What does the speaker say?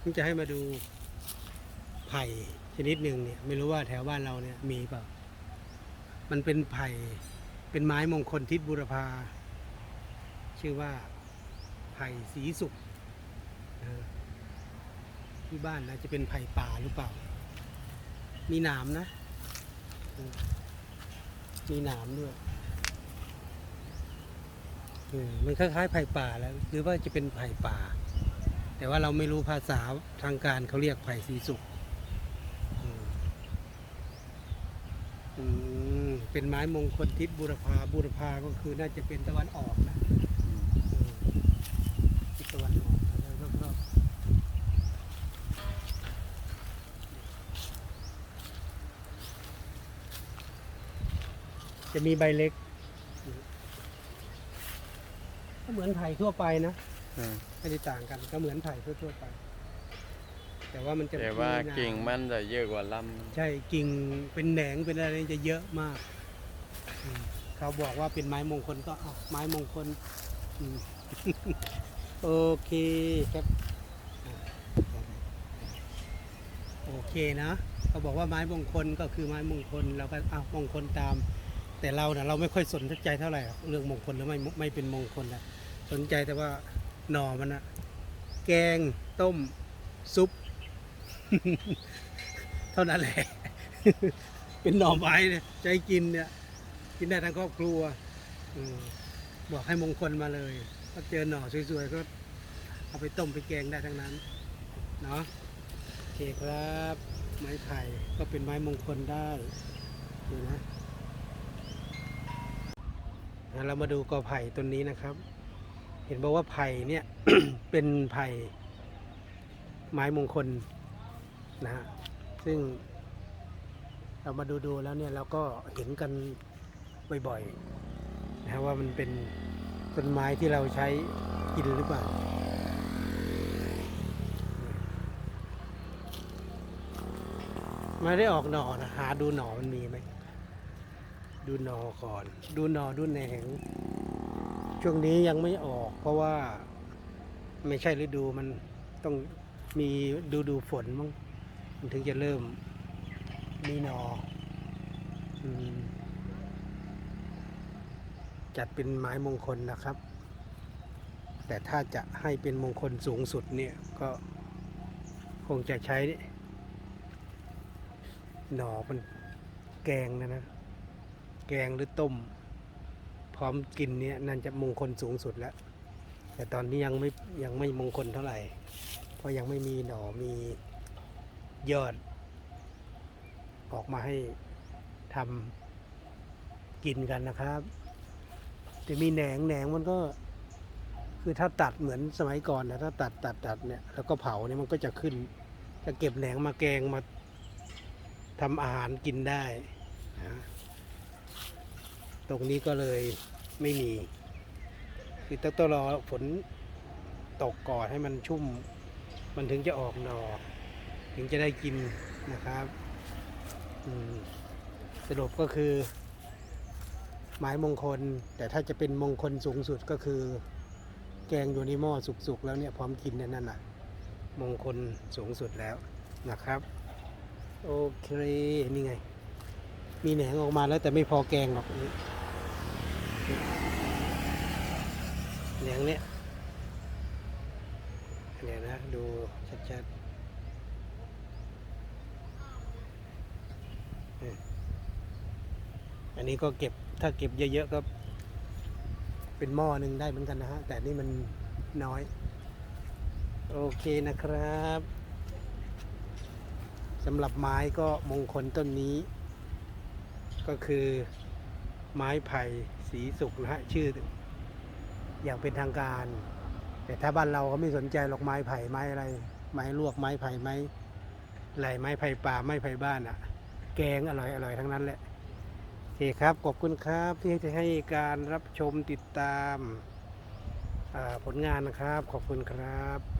ผมจะให้มาดูไผ่ชนิดหนึ่งเนี่ย ไม่รู้ว่าแถวบ้านเราเนี่ยมีเปล่า มันเป็นไผ่เป็นไม้มงคลทิศบุรพา ชื่อว่าไผ่สีสุกที่บ้านนะจะเป็นไผ่ป่าหรือเปล่า มีหนามนะ มีหนามด้วยอืมมันคล้ายๆไผ่ป่าแล้ว หรือว่าจะเป็นไผ่ป่า แต่ว่าเราไม่รู้ภาษาทางการเขาเรียกไผ่สีสุกเป็นไม้มงคลทิศบุรพาบุรพาก็คือน่าจะเป็นตะวันออกนะทิศตะวันออกแล้วรอบๆจะมีใบเล็ก ก็เหมือนไผ่ทั่วไปนะ ไม่ได้ต่างกันก็เหมือนไผ่ทั่วๆไป แต่ว่ามันจะแต่ว่ามีหนกิ่งมันจะเยอะกว่าลใช่กิ่งเป็นแหนงเป็นอะไรจะเยอะมากอืมเขาบอกว่าเป็นไม้มงคลก็เอาไม้มงคลอืมโอเคครับอ่าโอเคนะเขาบอกว่าไม้มงคลก็คือไม้มงคลเราก็เอามงคลตาม แต่เราเนะเราไม่ค่อยสนใจเท่าไหร่หรอกเรื่องมงคลหรือไม่ไม่เป็นมงคลนะสนใจแต่ว่า หน่อมันอะแกงต้ม ซุป เท่านั้นแหละ เป็นหน่อไม้เนี่ยใจกินเนี่ย กินได้ทั้งครอบครัวอบอกให้มงคลมาเลยถ้าเจอหน่อสวยๆ ก็เอาไปต้มไปแกงได้ทั้งนั้น เนาะโอเคครับ ไม้ไผ่ก็เป็นไม้มงคลได้ดูนะงั้นเรามาดูกอไผ่ต้นนี้นะครับ เห็นบอกว่าไผ่เนี่ยเป็นไผ่ไม้มงคลนะฮะซึ่งเรามาดูดูๆแล้วเนี่ยเราก็เห็นกันบ่อยๆนะฮะว่ามันเป็นต้นไม้ที่เราใช้กินหรือเปล่าไม่ได้ออกหน่อนะหาดูหน่อมันมีไหม ดูหน่อก่อน ดูหน่อดูแหนง ช่วงนี้ยังไม่ออก เพราะว่าไม่ใช่ฤดูมันต้องมีดูดูฝนมั้งมันถึงจะเริ่มมีหนออจัดเป็นไม้มงคลนะครับ แต่ถ้าจะให้เป็นมงคลสูงสุดเนี่ยก็คงจะใช้ หนอมันแกงนะนะ แกงหรือต้ม ร้อมกินเนี่ยนั่นจะมงคลสูงสุดแล้ว แต่ตอนนี้ยังไม่ยังไม่มงคลเท่าไหร่ เพราะยังไม่มีหน่อมียอด ออกมาให้ทำกินกันนะครับจะมีแหนงแหนงมันก็ คือถ้าตัดเหมือนสมัยก่อนนะถ้าตัดตัดตัดเนี่ยแล้วก็เผาเนี่ยมันก็จะขึ้น จะเก็บแหนงมาแกงมาทำอาหารกินได้นะ ตรงนี้ก็เลยไม่มี คือต้องต้องรอฝนตกก่อนให้มันชุ่ม มันถึงจะออกหนอถึงจะได้กินนะครับสรุปก็คือไม้มงคล แต่ถ้าจะเป็นมงคลสูงสุดก็คือ แกงอยู่ในหม้อสุกๆแล้วเนี่ยพร้อมกินนี่ยนั่นน่ะ มงคลสูงสุดแล้วนะครับ โอเค นี่ไง มีแหนงออกมาแล้วแต่ไม่พอแกงหรอกนี่ แหนงเนี่ยเดี๋ยวนะ ดูชัดๆอันนี้ก็เก็บถ้าเก็บเยอะๆก็ เป็นหม้อหนึ่งได้เหมือนกันนะฮะ แต่นี่มันน้อย โอเคนะครับสำหรับไม้ก็มงคลต้นนี้ ก็คือไม้ไผ่ สีสุกนะฮะชื่อ อย่างเป็นทางการ แต่ถ้าบ้านเราก็ไม่สนใจหรอกไม้ไผ่ไม้อะไร ไม้ลวกไม้ไผ่ไม้ไหลไม้ไผ่ป่าไม้ไผ่บ้านอะ่ะ แกงอร่อยอร่อยทั้งนั้นแหละโอเคครับขอบคุณครับที่จะให้การรับชมติดตามผลงานนะครับ ขอบคุณครับ